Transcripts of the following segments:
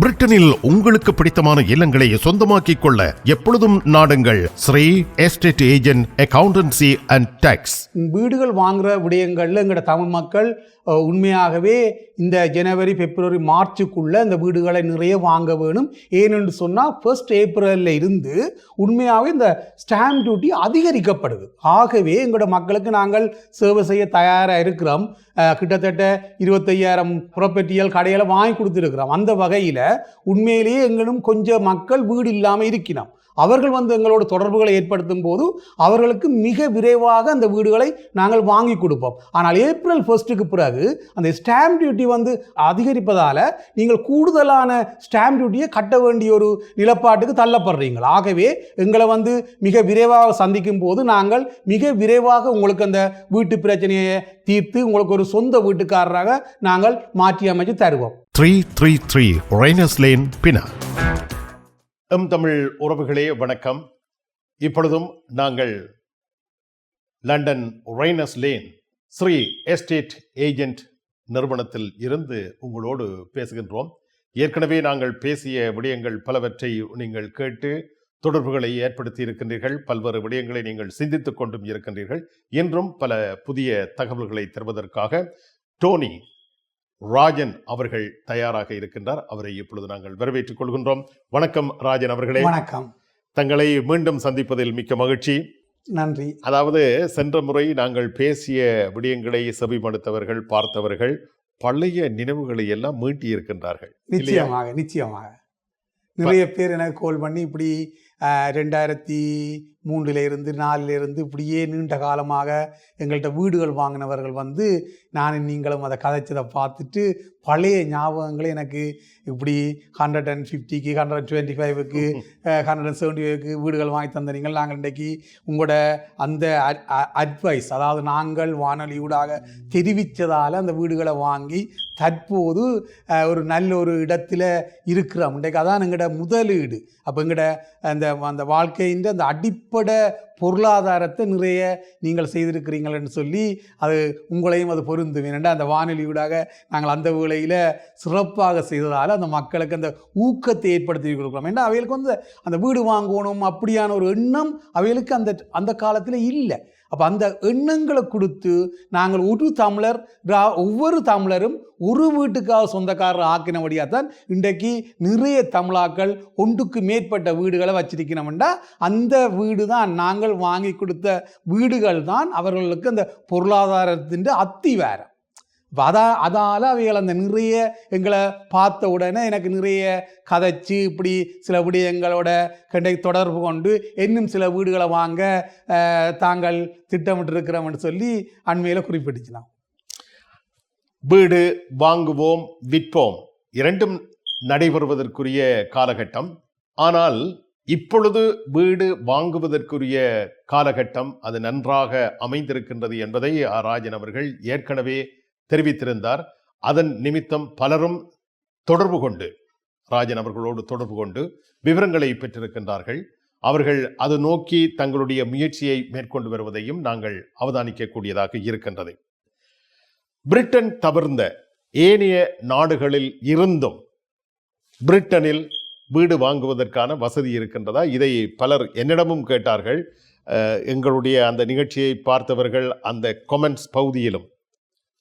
பிரிட்டனில் உங்களுக்கு பிடித்தமான இல்லங்களை சொந்தமாக்கிக் கொள்ள எப்பொழுதும் நாடுங்கள். Sri estate agent accountancy and tax. வீடுகள் வாங்குற விடயங்கள்ல எங்களோட தமிழ் மக்கள் உண்மையாகவே இந்த ஜனவரி பிப்ரவரி மார்ச்சுக்குள்ளே இந்த வீடுகளை நிறைய வாங்க வேணும். ஏனென்று சொன்னால் ஃபர்ஸ்ட் ஏப்ரலில் இருந்து உண்மையாகவே இந்த ஸ்டாம்ப் டியூட்டி அதிகரிக்கப்படுது. ஆகவே எங்களோட மக்களுக்கு நாங்கள் சேவை செய்ய தயாராக இருக்கிறோம். கிட்டத்தட்ட இருபத்தையாயிரம் ப்ராப்பர்ட்டிகள் கடையில் வாங்கி கொடுத்துருக்குறோம். அந்த வகையில் உண்மையிலேயே எங்களும் கொஞ்சம் மக்கள் வீடு இல்லாமல் இருக்கிறோம் அவர்கள் வந்து எங்களோட தொடர்புகளை ஏற்படுத்தும் போது அவர்களுக்கு மிக விரைவாக அந்த வீடுகளை நாங்கள் வாங்கி கொடுப்போம். ஆனால் ஏப்ரல் ஃபர்ஸ்ட்டுக்கு பிறகு அந்த ஸ்டாம்ப் டியூட்டி வந்து அதிகரிப்பதால் நீங்கள் கூடுதலான ஸ்டாம்ப் டியூட்டியை கட்ட வேண்டிய ஒரு நிலப்பாட்டுக்கு தள்ளப்படுறீங்க. ஆகவே எங்களை வந்து மிக விரைவாக சந்திக்கும் போது நாங்கள் மிக விரைவாக உங்களுக்கு அந்த வீட்டு பிரச்சனையை தீர்த்து உங்களுக்கு ஒரு சொந்த வீட்டுக்காரராக நாங்கள் மாற்றி அமைச்சு தருவோம். Three three three Rayners Lane Pinner M Tamil உறவுகளே வணக்கம். இப்பொழுதும் நாங்கள் London Rayners Lane Sri estate agent நிறுவனத்தில் இருந்து உங்களோடு பேசுகின்றோம். ஏற்கனவே நாங்கள் பேசிய விடயங்கள் பலவற்றை நீங்கள் கேட்டு தொடர்புகளை ஏற்படுத்தி இருக்கின்றீர்கள் பல்வேறு விடயங்களை நீங்கள் சிந்தித்துக் கொண்டும் இருக்கின்றீர்கள். இன்றும் பல புதிய தகவல்களை தருவதற்காக டோனி ராஜன் அவர்கள் தயாராக இருக்கின்றார். அவரை இப்பொழுது நாங்கள் வரவேற்றுக் கொள்கின்றோம். வணக்கம் ராஜன் அவர்களே. வணக்கம். தங்களை மீண்டும் சந்திப்பதில் மிக்க மகிழ்ச்சி. நன்றி. அதாவது சென்ற முறை நாங்கள் பேசிய விடயங்களை செவிமடுத்தவர்கள் பார்த்தவர்கள் பழைய நினைவுகளை எல்லாம் மீட்டி இருக்கின்றார்கள். நிச்சயமாக நிச்சயமாக. நிறைய பேர் எனக்கு கால் பண்ணி இப்படி ரெண்டாயிரத்தி மூன்றுல இருந்து நாலுல இருந்து இப்படியே நீண்ட காலமாக எங்கள்கிட்ட வீடுகள் வாங்கினவர்கள் வந்து நானும் நீங்களும் அதை கதைச்சதை பார்த்துட்டு பழைய ஞாபகங்களை எனக்கு இப்படி ஹண்ட்ரட் அண்ட் ஃபிஃப்டிக்கு ஹண்ட்ரட் அண்ட் டுவெண்ட்டி ஃபைவுக்கு ஹண்ட்ரட் அண்ட் செவன்ட்டி ஃபைவ்க்கு வீடுகள் வாங்கி தந்தீங்க நாங்கள் இன்றைக்கி உங்களோட அந்த அட்வைஸ் அதாவது நாங்கள் வானொலியூடாக தெரிவித்ததால் அந்த வீடுகளை வாங்கி தற்போது ஒரு நல்ல ஒரு இடத்துல இருக்கிறோம். இன்றைக்கு அதான் எங்களோட முதலீடு. அப்போ எங்களோட அந்த அந்த வாழ்க்கையின் அந்த அடிப்படை பொருளாதாரத்தை நிறைய நீங்கள் செய்திருக்கிறீங்கள்னு சொல்லி அது உங்களையும் அது பொருந்தும். ஏனென்றால் அந்த வானொலியூடாக நாங்கள் அந்த வேளையில் சிறப்பாக செய்ததால் அந்த மக்களுக்கு அந்த ஊக்கத்தை ஏற்படுத்தி கொடுக்குறோம். ஏன்னா அவைகளுக்கு வந்து அந்த வீடு வாங்கணும் அப்படியான ஒரு எண்ணம் அவைகளுக்கு அந்த அந்த காலத்தில் இல்லை. அப்போ அந்த எண்ணங்களை கொடுத்து நாங்கள் ஒரு தமிழர் ரா- ஒவ்வொரு தமிழரும் ஒரு வீட்டுக்காக சொந்தக்காரர் ஆக்கினபடியாக தான் இன்றைக்கு நிறைய தமிழாக்கள் ஒன்றுக்கு மேற்பட்ட வீடுகளை வச்சிருக்கிறோம்டா அந்த வீடு தான் நாங்கள் வாங்கி கொடுத்த வீடுகள் தான் அவர்களுக்கு அந்த பொருளாதாரத்தின் அத்திவாரம். இப்போ அதா அதால் அவைகள் அந்த நிறைய எங்களை பார்த்த உடனே எனக்கு நிறைய கதைச்சு இப்படி சில விடயங்களோட கண்டை தொடர்பு கொண்டு இன்னும் சில வீடுகளை வாங்க தாங்கள் திட்டமிட்டிருக்கிறோம்னு சொல்லி அண்மையில் குறிப்பிட்டுச்சுலாம் வீடு வாங்குவோம் விற்போம் இரண்டும் நடைபெறுவதற்குரிய காலகட்டம் ஆனால் இப்பொழுது வீடு வாங்குவதற்குரிய காலகட்டம் அது நன்றாக அமைந்திருக்கின்றது என்பதை ஆ. ராஜன் அவர்கள் ஏற்கனவே தெரிவித்திருந்தார். அதன் நிமித்தம் பலரும் தொடர்பு கொண்டு ராஜன் அவர்களோடு தொடர்பு கொண்டு விவரங்களை பெற்றிருக்கின்றார்கள். அவர்கள் அது நோக்கி தங்களுடைய முயற்சியை மேற்கொண்டு வருவதையும் நாங்கள் அவதானிக்கக்கூடியதாக இருக்கின்றது. பிரிட்டன் தவிர்ந்த ஏனைய நாடுகளில் இருந்தும் பிரிட்டனில் வீடு வாங்குவதற்கான வசதி இருக்கின்றதா? இதை பலர் என்னிடமும் கேட்டார்கள். எங்களுடைய அந்த நிகழ்ச்சியை பார்த்தவர்கள் அந்த கொமெண்ட்ஸ் பகுதியிலும்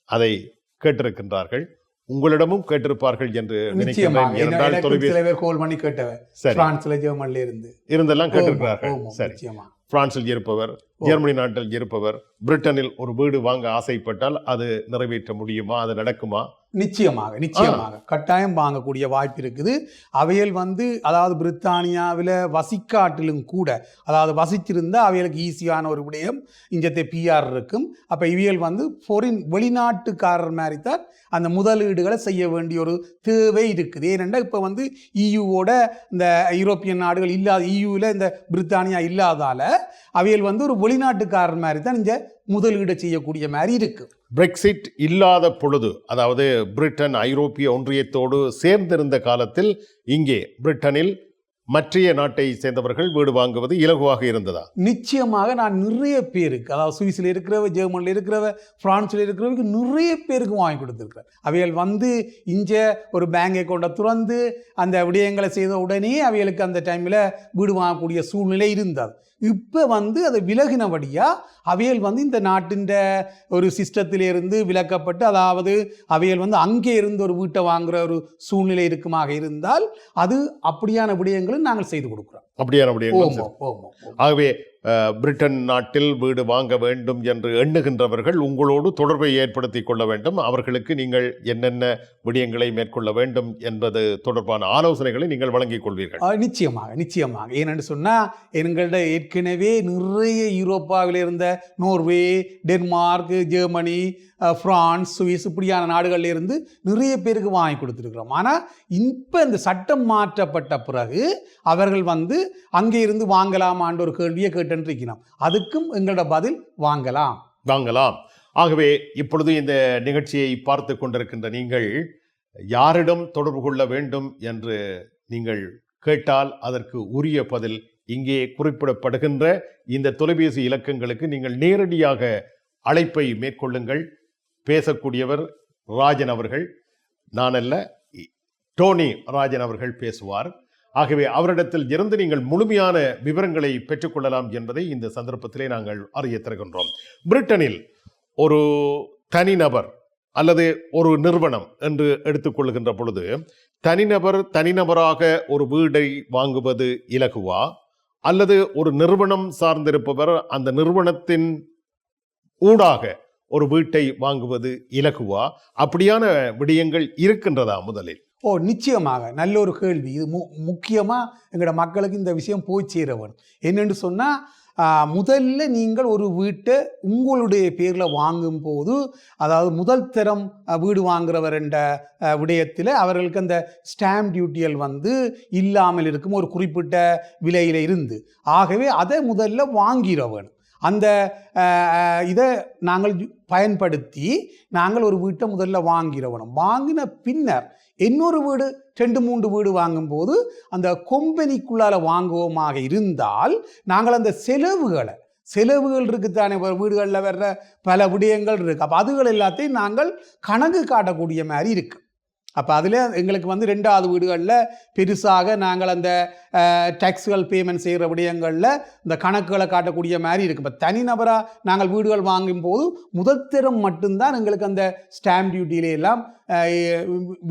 அதை கேட்டிருக்கின்றார்கள். உங்களிடமும் கேட்டிருப்பார்கள் என்று நினைக்கிறேன் கோல் பண்ணி கேட்டவன். சரி. பிரான்ஸ்ல ஜெர்மன்ல இருந்து. இருந்தெல்லாம் கேட்டிருக்கிறார்கள். சரி. பிரான்சில் இருப்பவர் ஜெர்மனி நாட்டில் இருப்பவர் பிரிட்டனில் ஒரு வீடு வாங்க ஆசைப்பட்டால் அது நிறைவேற்ற முடியுமா? அது நடக்குமா? நிச்சயமாக நிச்சயமாக. கட்டாயம் வாங்கக்கூடிய வாய்ப்பு இருக்குது. அவைகள் வந்து அதாவது பிரித்தானியாவில் வசிக்காட்டிலும் கூட அதாவது வசிச்சிருந்தா அவைகளுக்கு ஈஸியான ஒரு விடயம் இஞ்சத்தை பிஆர் இருக்கும். அப்போ இவியல் வந்து பொரின் வெளிநாட்டுக்காரர் மாதிரி தான் அந்த முதலீடுகளை செய்ய வேண்டிய ஒரு தேவை இருக்குது. ஏனென்றால் இப்போ வந்து இயூவோட இந்த யூரோப்பியன் நாடுகள் இல்லாத இயூவில் இந்த பிரித்தானியா இல்லாதால அவைகள் வந்து ஒரு வெளிநாட்டுக்காரர் மாதிரி தான் இங்கே முதலீடு செய்யக்கூடிய மாதிரி இருக்குது பிரெக்சிட் இல்லாத பொழுது அதாவது பிரிட்டன் ஐரோப்பிய ஒன்றியத்தோடு சேர்ந்திருந்த காலத்தில் இங்கே பிரிட்டனில் மற்றைய நாட்டை சேர்ந்தவர்கள் வீடு வாங்குவது இலகுவாக இருந்ததா? நிச்சயமாக நான் நிறைய பேருக்கு அதாவது சுவிஸில் இருக்கிறவ ஜெர்மனியில் இருக்கிறவ பிரான்ஸில் இருக்கிறவங்க நிறைய பேருக்கு வாங்கி கொடுத்துருக்கிறேன். அவைகள் வந்து இங்கே ஒரு பேங்க் அக்கௌண்ட்டை திறந்து அந்த விடயங்களை செய்த உடனே அவைகளுக்கு அந்த டைமில் வீடு வாங்கக்கூடிய சூழ்நிலை இருந்தது. இப்போ வந்து அதை விலகினபடியாக அவையல் வந்து இந்த நாட்டின் ஒரு சிஸ்டத்திலிருந்து விலக்கப்பட்டு அதாவது அவையல் வந்து அங்கே இருந்து ஒரு வீட்டை வாங்குகிற ஒரு சூழ்நிலை இருக்குமாக இருந்தால் அது அப்படியான விடயங்களும் நாங்கள் செய்து கொடுக்குறோம். ஓமோ. ஆகவே பிரிட்டன் நாட்டில் வீடு வாங்க வேண்டும் என்று எண்ணுகின்றவர்கள் உங்களோடு தொடர்பை ஏற்படுத்தி கொள்ள வேண்டும். அவர்களுக்கு நீங்கள் என்னென்ன விடயங்களை மேற்கொள்ள வேண்டும் என்பது தொடர்பான ஆலோசனைகளை நீங்கள் வழங்கிக் கொள்வீர்கள். நிச்சயமாக நிச்சயமாக. ஏனென்று சொன்னால் எங்கள்ட ஏற்கனவே நிறைய யூரோப்பாவில் இருந்த Norway Denmark Germany France France Swiss இப்படியான நாடுகளில் இருந்து நிறைய பேருக்கு வாங்கி கொடுத்துருக்குறோம். ஆனால் இப்போ இந்த சட்டம் மாற்றப்பட்ட பிறகு அவர்கள் வந்து அங்கே இருந்து வாங்கலாமான்ற ஒரு கேள்வியை கேட்டுருக்கிறோம் அதுக்கும் எங்களோட பதில் வாங்கலாம். வாங்கலாம். ஆகவே இப்பொழுது இந்த நிகழ்ச்சியை பார்த்து கொண்டிருக்கின்ற நீங்கள் யாரிடம் தொடர்பு கொள்ள வேண்டும் என்று நீங்கள் கேட்டால் அதற்கு உரிய பதில் இங்கே குறிப்பிடப்படுகின்ற இந்த தொலைபேசி இலக்கங்களுக்கு நீங்கள் நேரடியாக அழைப்பை மேற்கொள்ளுங்கள். பேசக்கூடியவர் ராஜன் அவர்கள். நான் அல்ல டோனி ராஜன் அவர்கள் பேசுவார். ஆகவே அவரிடத்தில் இருந்து நீங்கள் முழுமையான விவரங்களை பெற்றுக்கொள்ளலாம் என்பதை இந்த சந்தர்ப்பத்திலே நாங்கள் அறிய தருகின்றோம். பிரிட்டனில் ஒரு தனிநபர் அல்லது ஒரு நிறுவனம் என்று எடுத்துக்கொள்கின்ற பொழுது தனிநபர் தனிநபராக ஒரு வீடை வாங்குவது இலகுவா? அல்லது ஒரு நிறுவனம் சார்ந்திருப்பவர் அந்த நிறுவனத்தின் ஊடாக ஒரு வீட்டை வாங்குவது இலகுவா? அப்படியான விடயங்கள் இருக்கின்றதா முதலில்? ஓ நிச்சயமாக. நல்ல ஒரு கேள்வி. இது மு முக்கியமாக எங்களோட மக்களுக்கு இந்த விஷயம் போய் சேர வேணும் என்னென்னு சொன்னால் முதல்ல நீங்கள் ஒரு வீட்டை உங்களுடைய பேரில் வாங்கும்போது அதாவது முதல் தரம் வீடு வாங்குறவர் என்ற விடயத்தில் அவர்களுக்கு அந்த ஸ்டாம்ப் டியூட்டியல் வந்து இல்லாமல் இருக்கும் ஒரு குறிப்பிட்ட விலையில் இருந்து. ஆகவே அதை முதல்ல வாங்கிட வேணும். அந்த இதை நாங்கள் பயன்படுத்தி நாங்கள் ஒரு வீட்டை முதல்ல வாங்கிடவணும் வாங்கின பின்னர் இன்னொரு வீடு ரெண்டு மூன்று வீடு வாங்கும்போது அந்த கொம்பனிக்குள்ளால வாங்குவோமாக இருந்தால் நாங்கள் அந்த செலவுகளை செலவுகள் இருக்குத்தானே வீடுகளில் வர்ற பல விடயங்கள் இருக்குது அப்போ அதுகள் எல்லாத்தையும் நாங்கள் கணக்கு காட்டக்கூடிய மாதிரி இருக்குது அப்போ அதில் எங்களுக்கு வந்து ரெண்டாவது வீடுகளில் பெருசாக நாங்கள் அந்த டேக்ஸுகள் பேமெண்ட் செய்கிற விடயங்களில் இந்த கணக்குகளை காட்டக்கூடிய மாதிரி இருக்கு. இப்போ தனிநபராக நாங்கள் வீடுகள் வாங்கும்போது முதல் தரம் மட்டும்தான் எங்களுக்கு அந்த ஸ்டாம்ப் டியூட்டியில எல்லாம்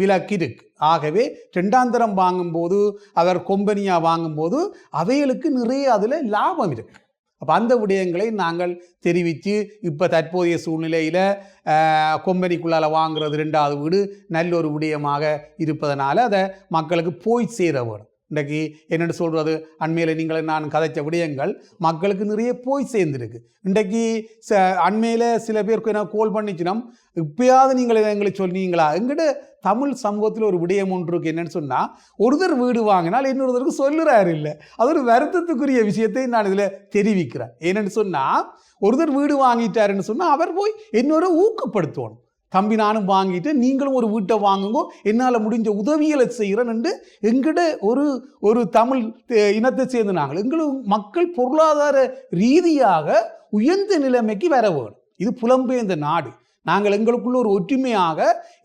விலக்கு இருக்கு. ஆகவே ரெண்டாம் தரம் வாங்கும்போது அவர் கொம்பனியாக வாங்கும்போது அவைகளுக்கு நிறைய அதில் லாபம் இருக்குது அப்போ அந்த விடயங்களை நாங்கள் தெரிவித்து இப்போ தற்போதைய சூழ்நிலையில் கொம்பனிக்குள்ளால் வாங்குறது ரெண்டாவது வீடு நல்ல ஒரு விடயமாக இருப்பதனால் அதை மக்களுக்கு போய் சேர வேணும் இன்றைக்கு என்னென்னு சொல்கிறது அண்மையில் நீங்கள் நான் கதைச்ச விடயங்கள் மக்களுக்கு நிறைய போய் சேர்ந்துருக்கு. இன்றைக்கு ச அண்மையில் சில பேருக்கு என்ன கோல் பண்ணிச்சினோம் இப்பயாவது நீங்கள் எங்களை எங்களுக்கு சொன்னீங்களா? எங்கிட்ட தமிழ் சமூகத்தில் ஒரு விடயம் ஒன்று இருக்குது என்னென்னு சொன்னால் ஒருத்தர் வீடு வாங்கினால் இன்னொருத்தருக்கு சொல்லுறாரு இல்லை. அது ஒரு வருத்தத்துக்குரிய விஷயத்தை நான் இதில் தெரிவிக்கிறேன். ஏன்னு சொன்னால் ஒருத்தர் வீடு வாங்கிட்டாருன்னு சொன்னால் அவர் போய் இன்னொரு ஊக்கப்படுத்தணும். தம்பி நானும் வாங்கிட்டு நீங்களும் ஒரு வீட்டை வாங்குங்கோ என்னால் முடிஞ்ச உதவிகளை என்று எங்கிட்ட ஒரு ஒரு தமிழ் இனத்தை சேர்ந்து நாங்கள் எங்களும் மக்கள் பொருளாதார ரீதியாக உயர்ந்த நிலைமைக்கு வர வேணும் இது புலம்பெயர்ந்த நாடு. நாங்கள் எங்களுக்குள்ள ஒரு ஒற்றுமையாக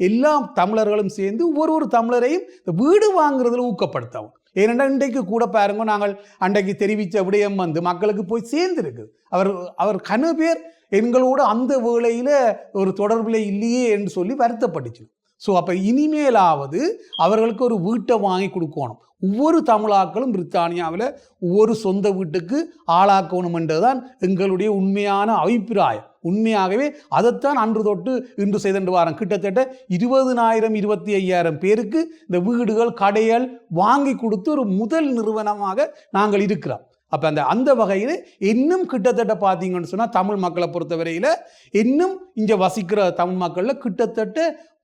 எல்லா தமிழர்களும் சேர்ந்து ஒவ்வொரு ஒரு தமிழரையும் இந்த வீடு வாங்குறதுல ஊக்கப்படுத்தவும். ஏனென்றால் இன்றைக்கு கூட பாருங்க நாங்கள் அன்றைக்கு தெரிவித்த விடயம் வந்து மக்களுக்கு போய் சேர்ந்துருக்குது அவர் அவர் கணு பேர் எங்களோட அந்த வேளையில் ஒரு தொடர்பில் இல்லையே என்று சொல்லி வருத்தப்பட்டுச்சு. ஸோ அப்போ இனிமேலாவது அவர்களுக்கு ஒரு வீட்டை வாங்கி கொடுக்கணும். ஒவ்வொரு தமிழாக்களும் பிரித்தானியாவில் ஒவ்வொரு சொந்த வீட்டுக்கு ஆளாக்கணும் என்றதுதான் எங்களுடைய உண்மையான அபிப்பிராயம். உண்மையாகவே அதைத்தான் அன்று தொட்டு இன்று செய்தண்டு வாரம். கிட்டத்தட்ட இருபதுனாயிரம் இருபத்தி ஐயாயிரம் பேருக்கு இந்த வீடுகள் கடைகள் வாங்கி கொடுத்து ஒரு முதல் நிறுவனமாக நாங்கள் இருக்கிறோம். அப்போ அந்த அந்த வகையில் இன்னும் கிட்டத்தட்ட பார்த்தீங்கன்னு சொன்னால் தமிழ் மக்களை பொறுத்தவரையில் இன்னும் இங்கே வசிக்கிற தமிழ் மக்களில் கிட்டத்தட்ட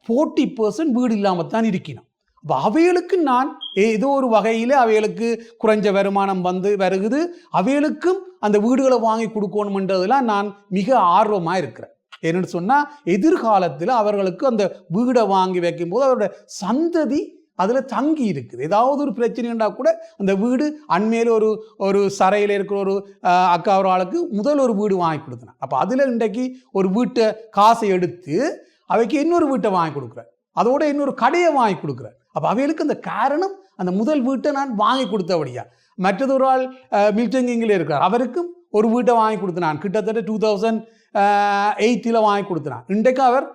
ஃபோர்ட்டி பர்சன்ட் வீடு இல்லாமல் தான் இருக்கணும் அப்போ அவைகளுக்கு நான் ஏதோ ஒரு வகையில் அவைகளுக்கு குறைஞ்ச வருமானம் வந்து வருகுது. அவைகளுக்கும் அந்த வீடுகளை வாங்கி கொடுக்கணுமென்றதுலாம் நான் மிக ஆர்வமாக இருக்கிறேன். என்னென்னு சொன்னால் எதிர்காலத்தில் அவர்களுக்கு அந்த வீடை வாங்கி வைக்கும்போது அவரோட சந்ததி அதில் தங்கி இருக்குது. ஏதாவது ஒரு பிரச்சனைண்டா கூட அந்த வீடு அண்மையில் ஒரு ஒரு சரையில் இருக்கிற ஒரு அக்கா ஒரு ஆளுக்கு முதல் ஒரு வீடு வாங்கி கொடுத்தேன். அப்போ அதில் இன்றைக்கு ஒரு வீட்டை காசை எடுத்து அவைக்கு இன்னொரு வீட்டை வாங்கி கொடுக்குறேன். அதோட இன்னொரு கடையை வாங்கி கொடுக்குறேன். அப்போ அவைகளுக்கு அந்த காரணம் அந்த முதல் வீட்டை நான் வாங்கி கொடுத்தபடியா. மற்றது ஒரு ஆள் மில்டங்கிங்கில் இருக்கிறார். அவருக்கும் ஒரு வீட்டை வாங்கி கொடுத்தினான் கிட்டத்தட்ட டூ தௌசண்ட் எயிட்டில் வாங்கி கொடுத்தினான் இன்றைக்கு அவர்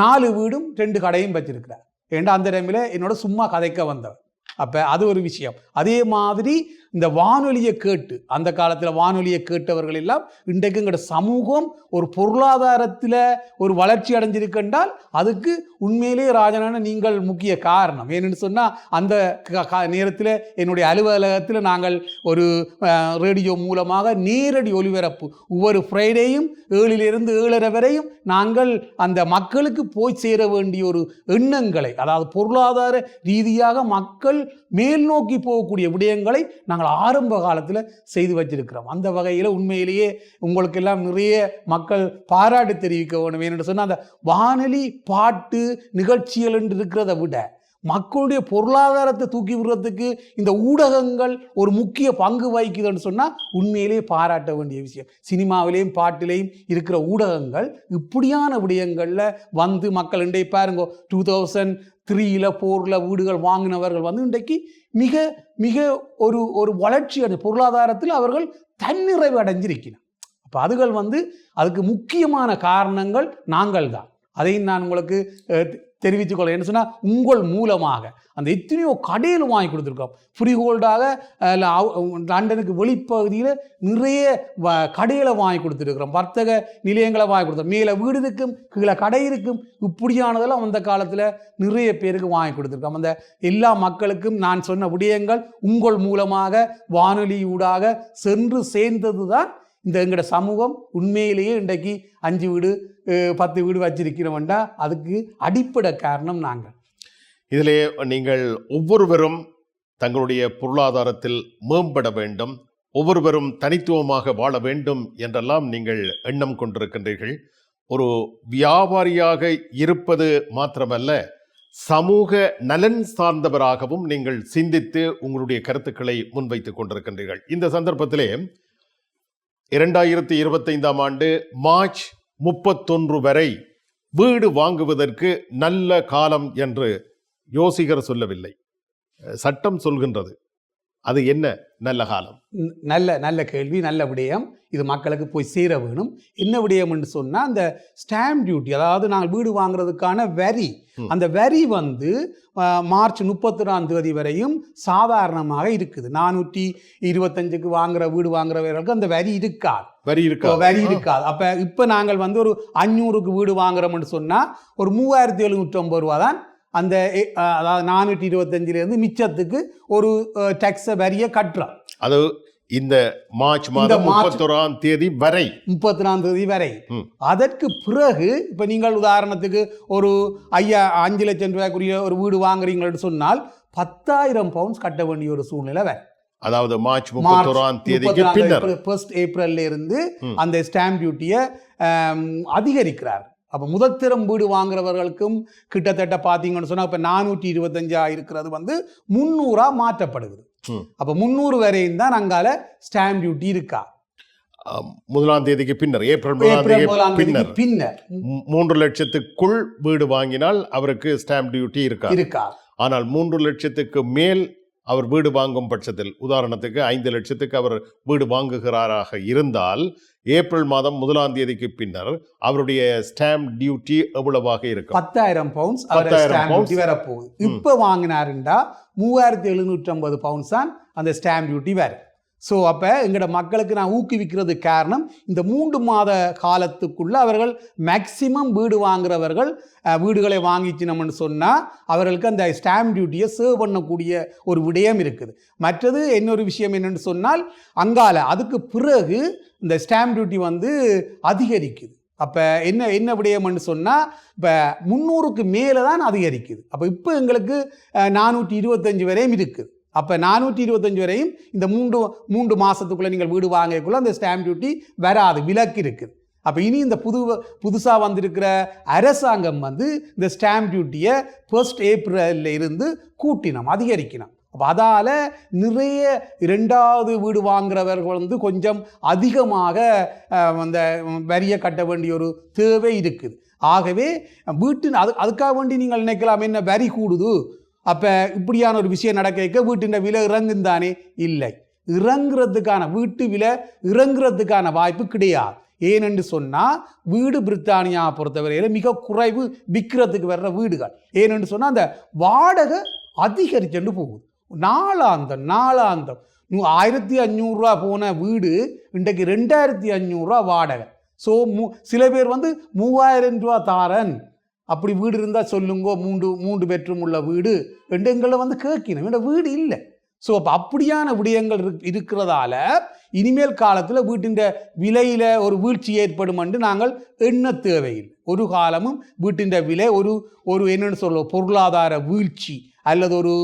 நாலு வீடும் ரெண்டு கடையும் வச்சிருக்கிறார். ஏண்டா அந்த டைமில் என்னோட சும்மா கதைக்க வந்தவர். அப்போ அது ஒரு விஷயம். அதே மாதிரி இந்த வானொலியை கேட்டு அந்த காலத்தில் வானொலியை கேட்டவர்கள் எல்லாம் இன்றைக்கு எங்களோட சமூகம் ஒரு பொருளாதாரத்தில் ஒரு வளர்ச்சி அடைஞ்சிருக்கென்றால் அதுக்கு உண்மையிலேயே ராஜனான நீங்கள் முக்கிய காரணம். ஏன்னு சொன்னால் அந்த க- க- நேரத்தில் என்னுடைய அலுவலகத்தில் நாங்கள் ஒரு ரேடியோ மூலமாக நேரடி ஒலிபரப்பு ஒவ்வொரு ஃப்ரைடேயும் ஏழிலிருந்து ஏழரை வரையும் நாங்கள் அந்த மக்களுக்கு போய் சேர வேண்டிய ஒரு எண்ணங்களை அதாவது பொருளாதார ரீதியாக மக்கள் மேல் நோக்கி போகக்கூடிய விடயங்களை நாங்கள் நாங்கள் ஆரம்ப காலத்தில் செய்து வச்சிருக்கிறோம். அந்த வகையில் உண்மையிலேயே உங்களுக்கெல்லாம் நிறைய மக்கள் பாராட்டு தெரிவிக்க வேணும். என்று சொன்னால் அந்த வானொலி பாட்டு நிகழ்ச்சிகள் என்று இருக்கிறத விட மக்களுடைய பொருளாதாரத்தை தூக்கி விடுறதுக்கு இந்த ஊடகங்கள் ஒரு முக்கிய பங்கு வகிக்குதுன்னு சொன்னால் உண்மையிலேயே பாராட்ட வேண்டிய விஷயம். சினிமாவிலேயும் பாட்டிலையும் இருக்கிற ஊடகங்கள் இப்படியான விடயங்களில் வந்து மக்கள் இன்றைய பாருங்க டூ தௌசண்ட் த்ரீயில் ஃபோரில் வீடுகள் வாங்கினவர்கள் வந்து இன்றைக்கு மிக மிக ஒரு ஒரு வளர்ச்சி அடை பொருளாதாரத்தில் அவர்கள் தன்னிறைவு அடைஞ்சிருக்கிறார். அப்போ அதுகள் வந்து அதுக்கு முக்கியமான காரணங்கள் நாங்கள் தான் அதையும் நான் உங்களுக்கு தெரிவித்துக் கொள்ள என்ன சொன்னால் உங்கள் மூலமாக. அந்த எத்தனையோ கடையில் வாங்கி கொடுத்துருக்கோம் ஃப்ரீஹோல்டாக லண்டனுக்கு வெளிப்பகுதியில் நிறைய வ கடைகளை வாங்கி கொடுத்துருக்குறோம். வர்த்தக நிலையங்களை வாங்கி கொடுத்தோம். மேலே வீடு இருக்கும் கீழே கடை இருக்கும். இப்படியானதெல்லாம் அந்த காலத்தில் நிறைய பேருக்கு வாங்கி கொடுத்துருக்கோம் அந்த எல்லா மக்களுக்கும் நான் சொன்ன விடயங்கள் உங்கள் மூலமாக வானொலியூடாக சென்று சேர்ந்தது தான் இந்த எங்களோட சமூகம் உண்மையிலேயே இன்றைக்கு அஞ்சு வீடு பத்து வீடு வச்சிருக்கிறோம்டா அதுக்கு அடிப்படை காரணம் நாங்கள். இதிலே நீங்கள் ஒவ்வொருவரும் தங்களுடைய பொருளாதாரத்தில் மேம்பட வேண்டும் ஒவ்வொருவரும் தனித்துவமாக வாழ வேண்டும் என்றெல்லாம் நீங்கள் எண்ணம் கொண்டிருக்கின்றீர்கள். ஒரு வியாபாரியாக இருப்பது மாத்திரமல்ல சமூக நலன் சார்ந்தவராகவும் நீங்கள் சிந்தித்து உங்களுடைய கருத்துக்களை முன்வைத்துக் கொண்டிருக்கின்றீர்கள். இந்த சந்தர்ப்பத்திலே இரண்டாயிரத்தி இருபத்தைந்தாம் ஆண்டு மார்ச் முப்பத்தொன்று வரை வீடு வாங்குவதற்கு நல்ல காலம் என்று யோசிகர் சொல்லவில்லை. சட்டம் சொல்கின்றது. அது என்ன? நல்ல காலம். நல்ல நல்ல கேள்வி நல்ல விடயம். இது மக்களுக்கு போய் சேர வேணும். என்ன விடயம்னு சொன்னால் அந்த ஸ்டாம்ப் டியூட்டி அதாவது நாங்கள் வீடு வாங்குறதுக்கான வரி. அந்த வரி வந்து மார்ச் முப்பத்தொராம் தேதி வரையும் சாதாரணமாக இருக்குது. நானூற்றி இருபத்தஞ்சுக்கு வாங்குற வீடு வாங்குறவர்களுக்கு அந்த வரி இருக்காது. வரி இருக்கா வரி இருக்காது. அப்போ இப்போ நாங்கள் வந்து ஒரு அஞ்சூறுக்கு வீடு வாங்குறோம்னு சொன்னால் ஒரு மூவாயிரத்தி எழுநூற்றி ஐம்பது ரூபா தான் அந்த அதாவது நானூற்றி இருபத்தஞ்சிலேருந்து மிச்சத்துக்கு ஒரு டேக்ஸை வரியை கட்டுறோம் அது இந்த மார்ச் மாதம் முப்பத்தொராம் தேதி வரை. முப்பத்தி நாலாம் தேதி வரை. அதற்கு பிறகு இப்போ நீங்கள் உதாரணத்துக்கு ஒரு ஐயா அஞ்சு லட்சம் ரூபாய்க்குரிய ஒரு வீடு வாங்குறீங்கன்னு சொன்னால் பத்தாயிரம் பவுண்ட்ஸ் கட்ட வேண்டிய ஒரு சூழ்நிலை வரும். அதாவது மார்ச் முப்பத்தொராம் தேதிக்கு பின்னர். ஃபர்ஸ்ட் ஏப்ரல்ல இருந்து. அந்த ஸ்டாம்ப் டியூட்டியை அதிகரிக்கிறார். அப்போ முதற்தரம் வீடு வாங்குறவர்களுக்கும் கிட்டத்தட்ட பார்த்தீங்கன்னு சொன்னால் இப்போ நானூற்றி இருபத்தஞ்சா இருக்கிறது வந்து முந்நூறா மாற்றப்படுது. அப்போ முந்நூறு வரையும் தான் அங்கால ஸ்டாம்ப் டியூட்டி இருக்கா? முதலாம் தேதிக்கு பின்னர் ஏப்ரல் முதலாம் பின்னர். பின்னர். மூன்று லட்சத்துக்குள் வீடு வாங்கினால் அவருக்கு ஸ்டாம்ப் டியூட்டி இருக்கா? இருக்கா. ஆனால் மூன்று லட்சத்துக்கு மேல் அவர் வீடு வாங்கும் பட்சத்தில் உதாரணத்துக்கு ஐந்து லட்சத்துக்கு அவர் வீடு வாங்குகிறாராக இருந்தால் ஏப்ரல் மாதம் முதலாம் தேதிக்கு பின்னர் அவருடைய ஸ்டாம்ப் டியூட்டி எவ்வளவாக இருக்கும்? பத்தாயிரம் பவுண்ட்ஸ் 10,000 ஸ்டாம்ப் pounds. டியூட்டி வரப்போகுது இப்போ வாங்கினாருண்டா மூவாயிரத்தி எழுநூற்றி ஐம்பது பவுண்ட்ஸ் தான் அந்த ஸ்டாம்ப் டியூட்டி வேறு ஸோ அப்போ எங்களோட மக்களுக்கு நான் ஊக்குவிக்கிறது காரணம் இந்த மூன்று மாத காலத்துக்குள்ளே அவர்கள் மேக்சிமம் வீடு வாங்குறவர்கள் வீடுகளை வாங்கிச்சினோம்னு சொன்னால் அவர்களுக்கு அந்த ஸ்டாம்ப் டியூட்டியை சேவ் பண்ணக்கூடிய ஒரு விடயம் இருக்குது. மற்றது இன்னொரு விஷயம் என்னென்னு சொன்னால் அங்கால அதுக்கு பிறகு இந்த ஸ்டாம்ப் டியூட்டி வந்து அதிகரிக்குது. அப்போ என்ன என்ன விடயம்னு சொன்னால் இப்போ முந்நூறுக்கு மேலே தான் அதிகரிக்குது. அப்போ இப்போ எங்களுக்கு நானூற்றி இருபத்தஞ்சு வரையும் இருக்குது. அப்போ நானூற்றி இருபத்தஞ்சு வரையும் இந்த மூன்று மூன்று மாதத்துக்குள்ளே நீங்கள் வீடு வாங்கக்குள்ளே அந்த ஸ்டாம்ப் டியூட்டி வராது விலக்கு இருக்குது அப்போ இனி இந்த புது புதுசாக வந்திருக்கிற அரசாங்கம் வந்து இந்த ஸ்டாம்ப் டியூட்டியை ஃபர்ஸ்ட் ஏப்ரல்ல இருந்து கூட்டினோம் அதிகரிக்கணும் அப்போ அதால் நிறைய ரெண்டாவது வீடு வாங்குறவர்கள் வந்து கொஞ்சம் அதிகமாக அந்த வரியை கட்ட வேண்டிய ஒரு தேவை இருக்குது. ஆகவே வீட்டின் அது அதுக்காக வேண்டி நீங்கள் நினைக்கலாம் என்ன வரி கூடுது? அப்போ இப்படியான ஒரு விஷயம் நடக்க வைக்க வீட்டின் விலை இறங்கும் தானே? இல்லை. இறங்குறதுக்கான வீட்டு விலை இறங்குறதுக்கான வாய்ப்பு கிடையாது. ஏனென்று சொன்னால் வீடு பிரித்தானியா பொறுத்தவரையில் மிக குறைவு விற்கிறதுக்கு வர்ற வீடுகள். ஏனென்று சொன்னால் அந்த வாடகை அதிகரிச்சுட்டு போகுது. நாளாந்தம் நாளாந்தம். ஆயிரத்தி அஞ்சூறுரூவா போன வீடு இன்றைக்கு ரெண்டாயிரத்தி அஞ்சூறுரூவா வாடகை. ஸோ மூ சில பேர் வந்து மூவாயிரம் ரூபா தாரன். அப்படி வீடு இருந்தால் சொல்லுங்கோ மூன்று மூன்று பெட்ரூம் உள்ள வீடு. ரெண்டு எங்களை வந்து கேட்கணும். எங்கள் வீடு இல்லை. ஸோ அப்போ அப்படியான விடயங்கள் இருக்- இருக்கிறதால இனிமேல் காலத்தில் வீட்டின் விலையில் ஒரு வீழ்ச்சி ஏற்படும் என்று நாங்கள் எண்ண தேவையில்லை. ஒரு காலமும் வீட்டின் விலை ஒரு ஒரு என்னென்னு சொல்ல பொருளாதார வீழ்ச்சி அல்லது ஒரு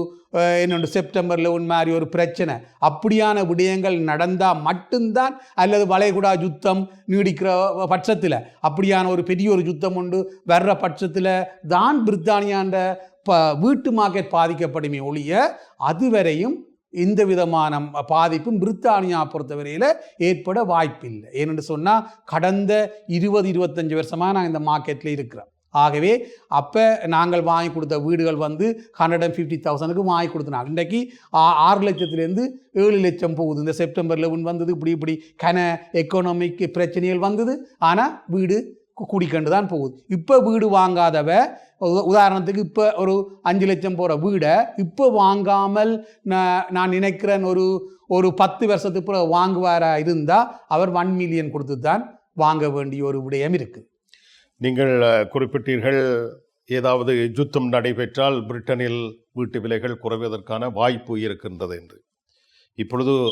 இன்னொன்று செப்டம்பரில் உன் மாதிரி ஒரு பிரச்சனை. அப்படியான விடயங்கள் நடந்தால் மட்டும்தான் அல்லது வளைகுடா யுத்தம் நீடிக்கிற பட்சத்தில் அப்படியான ஒரு பெரிய ஒரு யுத்தம் உண்டு வர்ற பட்சத்தில் தான் பிரித்தானியான்ற ப வீட்டு மார்க்கெட் பாதிக்கப்படுமே ஒழிய அதுவரையும் எந்த விதமான பாதிப்பும் பிரித்தானியா பொறுத்தவரையில் ஏற்பட வாய்ப்பில்லை. ஏனென்று சொன்னால் கடந்த இருபது இருபத்தஞ்சு வருஷமாக நான் இந்த மார்க்கெட்டில் இருக்கிறோம் ஆகவே அப்போ நாங்கள் வாங்கி கொடுத்த வீடுகள் வந்து ஹண்ட்ரட் அண்ட் ஃபிஃப்டி தௌசண்ட்க்கு வாங்கி கொடுத்தனாங்க இன்றைக்கி ஆ- ஆறு லட்சத்துலேருந்து ஏழு லட்சம் போகுது. இந்த செப்டம்பரில் ஒன்று வந்தது இப்படி இப்படி கன எக்கனாமிக் பிரச்சனைகள் வந்தது. ஆனால் வீடு குடிக்கண்டு தான் போகுது. இப்போ வீடு வாங்காதவ உதாரணத்துக்கு இப்போ ஒரு அஞ்சு லட்சம் போகிற வீடை இப்போ வாங்காமல் நான் நான் நினைக்கிறேன் ஒரு ஒரு பத்து வருஷத்துக்கு பிறகு வாங்குவாரா இருந்தால் அவர் ஒன் மில்லியன் கொடுத்து தான் வாங்க வேண்டிய ஒரு விடயம் இருக்குது நீங்கள் குறிப்பிட்டீர்கள் ஏதாவது யுத்தம் நடைபெற்றால் பிரிட்டனில் வீட்டு விலைகள் குறைவதற்கான வாய்ப்பு இருக்கின்றது என்று. இப்பொழுது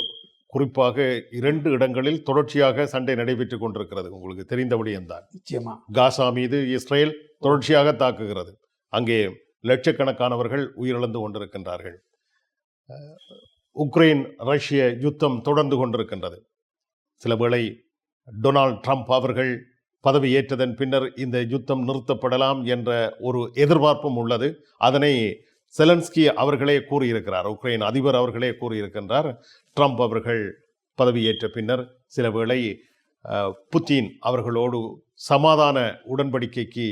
குறிப்பாக இரண்டு இடங்களில் தொடர்ச்சியாக சண்டை நடைபெற்றுக் கொண்டிருக்கிறது. உங்களுக்கு தெரிந்த விடயம்தான். நிச்சயமா. காசா மீது இஸ்ரேல் தொடர்ச்சியாக தாக்குகிறது. அங்கே லட்சக்கணக்கானவர்கள் உயிரிழந்து கொண்டிருக்கின்றார்கள். உக்ரைன் ரஷ்ய யுத்தம் தொடர்ந்து கொண்டிருக்கின்றது. சில வேளை டொனால்ட் ட்ரம்ப் அவர்கள் பதவி ஏற்றதன் பின்னர் இந்த யுத்தம் நிறுத்தப்படலாம் என்ற ஒரு எதிர்பார்ப்பும் உள்ளது. அதனை செலன்ஸ்கி அவர்களே கூறியிருக்கிறார். உக்ரைன் அதிபர் அவர்களே கூறியிருக்கின்றார். ட்ரம்ப் அவர்கள் பதவியேற்ற பின்னர் சில வேளை புத்தின் அவர்களோடு சமாதான உடன்படிக்கைக்கு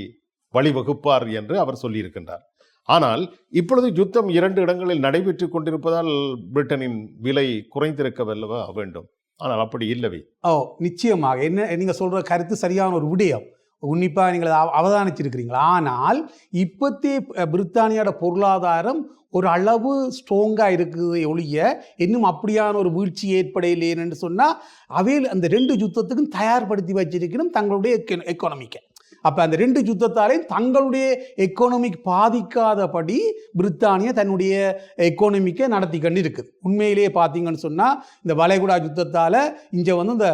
வழிவகுப்பார் என்று அவர் சொல்லியிருக்கின்றார். ஆனால் இப்பொழுது யுத்தம் இரண்டு இடங்களில் நடைபெற்று கொண்டிருப்பதால் பிரிட்டனின் விலை குறைந்திருக்கவல்லவா வேண்டும்? ஆனால் அப்படி இல்லவே. ஓ நிச்சயமாக. என்ன நீங்கள் சொல்கிற கருத்து சரியான ஒரு விடயம். உன்னிப்பாக நீங்கள் அவ- அவதானிச்சிருக்கிறீங்களா? ஆனால் இப்போத்தே பிரித்தானியோட பொருளாதாரம் ஒரு அளவு ஸ்ட்ராங்காக இருக்குது ஒழிய இன்னும் அப்படியான ஒரு வீழ்ச்சி ஏற்படையிலேன்னு சொன்னால் அவையில் அந்த ரெண்டு யுத்தத்துக்கும் தயார்படுத்தி வச்சிருக்கணும் தங்களுடைய எக்கானமிக்கை அப்போ அந்த ரெண்டு யுத்தத்தாலையும் தங்களுடைய எக்கோனமிக் பாதிக்காதபடி பிரித்தானியா தன்னுடைய எக்கோனமிக்கை நடத்தி கண்டு இருக்குது உண்மையிலேயே பார்த்தீங்கன்னு சொன்னால் இந்த வளைகுடா யுத்தத்தால் இங்கே வந்து இந்த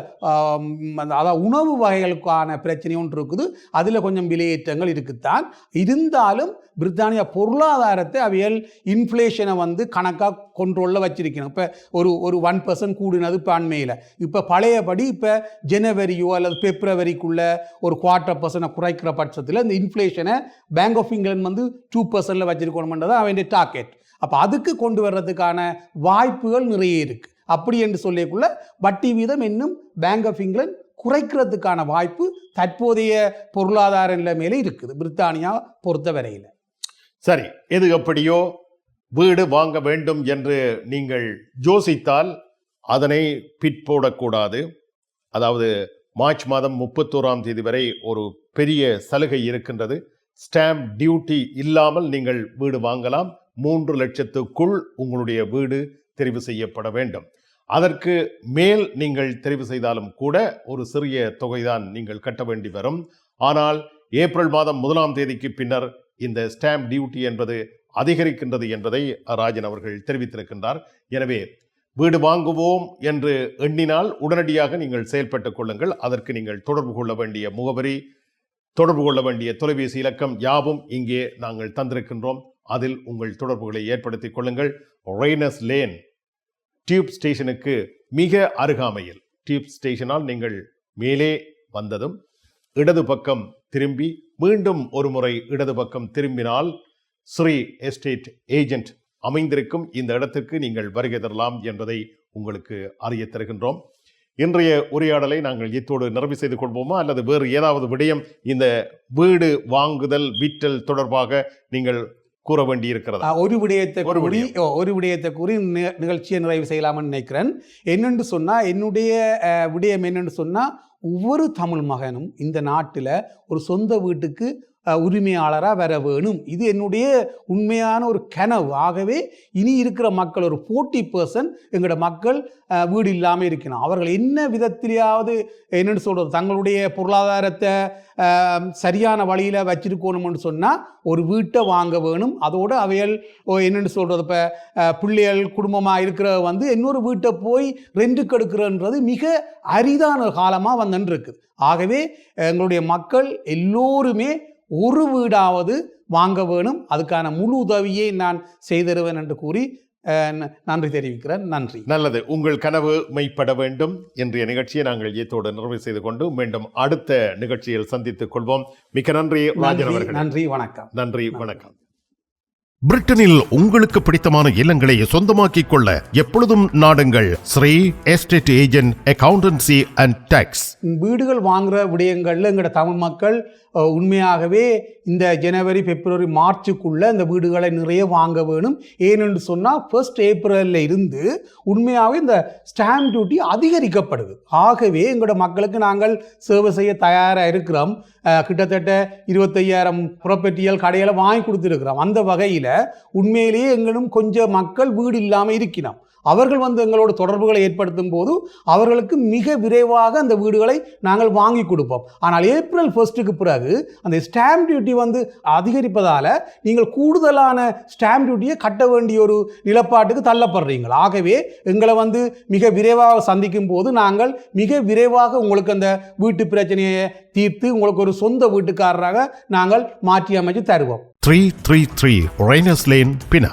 அந்த அதாவது உணவு வகைகளுக்கான பிரச்சனை ஒன்று இருக்குது. அதில் கொஞ்சம் விலையேற்றங்கள் இருக்குத்தான். இருந்தாலும் பிரித்தானியா பொருளாதாரத்தை அவையல் இன்ஃப்ளேஷனை வந்து கணக்காக கொண்ட்ரோலில் வச்சிருக்கணும். இப்போ ஒரு ஒரு ஒன் பர்சன்ட் கூடினது இப்போ அண்மையில். இப்போ பழையபடி இப்போ ஜனவரியோ அல்லது பிப்ரவரிக்குள்ளே ஒரு குவார்ட்டர் பர்சனை குறைக்கிற பட்சத்தில் இந்த இன்ஃப்ளேஷனை பேங்க் ஆஃப் இங்கிலாந்து வந்து டூ பர்சன்டில் வச்சிருக்கணும்ன்றது அவன் டார்கெட் அப்போ அதுக்கு கொண்டு வர்றதுக்கான வாய்ப்புகள் நிறைய இருக்குது அப்படி என்று சொல்லியக்குள்ள வட்டி வீதம் இன்னும் பேங்க் ஆஃப் இங்கிலாந்து குறைக்கிறதுக்கான வாய்ப்பு தற்போதைய பொருளாதார நிலைமையில இருக்குது பிரித்தானியா பொறுத்த வரையில் சரி எது எப்படியோ வீடு வாங்க வேண்டும் என்று நீங்கள் யோசித்தால் அதனை பிற்போடக்கூடாது. அதாவது மார்ச் மாதம் முப்பத்தோராம் தேதி வரை ஒரு பெரிய சலுகை இருக்கின்றது. ஸ்டாம்ப் டியூட்டி இல்லாமல் நீங்கள் வீடு வாங்கலாம். மூன்று லட்சத்துக்குள் உங்களுடைய வீடு தெரிவு செய்யப்பட வேண்டும். அதற்கு மேல் நீங்கள் தெரிவு செய்தாலும் கூட ஒரு சிறிய தொகைதான் நீங்கள் கட்ட வேண்டி வரும். ஆனால் ஏப்ரல் மாதம் முதலாம் தேதிக்கு பின்னர் இந்த ஸ்டாம்ப் டியூட்டி என்பது அதிகரிக்கின்றது என்பதை ராஜன் அவர்கள் தெரிவித்திருக்கின்றார். எனவே வீடு வாங்குவோம் என்று எண்ணினால் உடனடியாக நீங்கள் செயல்பட்டுக் கொள்ளுங்கள். அதற்கு நீங்கள் தொடர்பு கொள்ள வேண்டிய முகவரி தொடர்பு கொள்ள வேண்டிய தொலைபேசி இலக்கம் யாவும் இங்கே நாங்கள் தந்திருக்கின்றோம். அதில் உங்கள் தொடர்புகளை ஏற்படுத்திக் கொள்ளுங்கள். ரெய்னஸ் லேன் டியூப் ஸ்டேஷனுக்கு மிக அருகாமையில். டியூப் ஸ்டேஷனால் நீங்கள் மேலே வந்ததும் இடது பக்கம் திரும்பி மீண்டும் ஒரு முறை இடது பக்கம் திரும்பினால் ஸ்ரீ எஸ்டேட் ஏஜென்ட் அமைந்திருக்கும். இந்த இடத்திற்கு நீங்கள் வருகை தரலாம் என்பதை உங்களுக்கு அறிய தருகின்றோம். இன்றைய உரையாடலை நாங்கள் இத்தோடு நிறைவு செய்து கொள்வோமா? அல்லது வேறு ஏதாவது விடயம் இந்த வீடு வாங்குதல் விற்றல் தொடர்பாக நீங்கள் கூற வேண்டியிருக்கிறதா? ஆஹ் ஒரு விடயத்தை ஒரு கூறி ஒரு விடயத்தை கூறி நிகழ்ச்சியை நிறைவு செய்யலாம்னு நினைக்கிறேன். என்னென்று சொன்னால் என்னுடைய விடயம் என்னென்று சொன்னால் ஒவ்வொரு தமிழ் மகனும் இந்த நாட்டில் ஒரு சொந்த வீட்டுக்கு உரிமையாளராக வர வேணும். இது என்னுடைய உண்மையான ஒரு கனவு. ஆகவே இனி இருக்கிற மக்கள் ஒரு ஃபோர்ட்டி பர்சன்ட் எங்களோட மக்கள் வீடு இல்லாமல் இருக்கணும். அவர்கள் என்ன விதத்திலேயாவது என்னென்னு சொல்கிறது தங்களுடைய பொருளாதாரத்தை சரியான வழியில் வச்சிருக்கணும்னு சொன்னால் ஒரு வீட்டை வாங்க வேணும். அதோடு அவையல் ஓ, என்னென்னு சொல்கிறது இப்போ பிள்ளைகள் குடும்பமாக இருக்கிற வந்து இன்னொரு வீட்டை போய் ரெண்டுக்கு எடுக்கிறன்றது மிக அரிதான காலமாக வந்துன்னு இருக்குது ஆகவே எங்களுடைய மக்கள் எல்லோருமே ஒரு வீடாவது வாங்க வேணும். அதுக்கான முழு உதவியை நான் செய்திருவேன் என்று கூறி நன்றி தெரிவிக்கிறேன். நன்றி. நல்லது. உங்கள் கனவு மெய்ப்பட வேண்டும். இன்றைய நிகழ்ச்சியை நாங்கள் இத்தோடு நிறைவு செய்து கொண்டு மீண்டும் அடுத்த நிகழ்ச்சியில் சந்தித்துக் கொள்வோம். மிக்க நன்றி ராஜன் அவர்கள். நன்றி வணக்கம். நன்றி வணக்கம். பிரிட்டனில் உங்களுக்கு பிடித்தமான இல்லங்களை சொந்தமாக்கிக் கொள்ள எப்பொழுதும் நாடுங்கள். Sri estate agent accountancy and tax. வீடுகள் வாங்குற விடயங்களில் எங்களோட தமிழ் மக்கள் உண்மையாகவே இந்த ஜனவரி பிப்ரவரி மார்ச்சுக்குள்ளே இந்த வீடுகளை நிறைய வாங்க வேணும். ஏனென்று சொன்னால் ஃபர்ஸ்ட் ஏப்ரலில் இருந்து உண்மையாகவே இந்த ஸ்டாம்ப் டியூட்டி அதிகரிக்கப்படுது. ஆகவே எங்களோட மக்களுக்கு நாங்கள் சேவை செய்ய தயாராக இருக்கிறோம். கிட்டத்தட்ட இருபத்தையாயிரம் ப்ராப்பர்ட்டிகள் கடையில் வாங்கி கொடுத்துருக்குறோம். அந்த வகையில் உண்மையிலேயே எங்களும் கொஞ்சம் மக்கள் வீடு இல்லாமல் இருக்கிறோம் அவர்கள் வந்து எங்களோட தொடர்புகளை ஏற்படுத்தும் போது அவர்களுக்கு மிக விரைவாக அந்த வீடுகளை நாங்கள் வாங்கி கொடுப்போம். ஆனால் ஏப்ரல் ஃபர்ஸ்ட்டுக்கு பிறகு அந்த ஸ்டாம்ப் டியூட்டி வந்து அதிகரிப்பதால் நீங்கள் கூடுதலான ஸ்டாம்ப் டியூட்டியை கட்ட வேண்டிய ஒரு நிலப்பாட்டுக்கு தள்ளப்படுறீங்க ஆகவே எங்களை வந்து மிக விரைவாக சந்திக்கும் போது நாங்கள் மிக விரைவாக உங்களுக்கு அந்த வீட்டு பிரச்சனையை தீர்த்து உங்களுக்கு ஒரு சொந்த வீட்டுக்காரராக நாங்கள் மாற்றி அமைச்சு தருவோம். Three three three Rayners Lane Pinner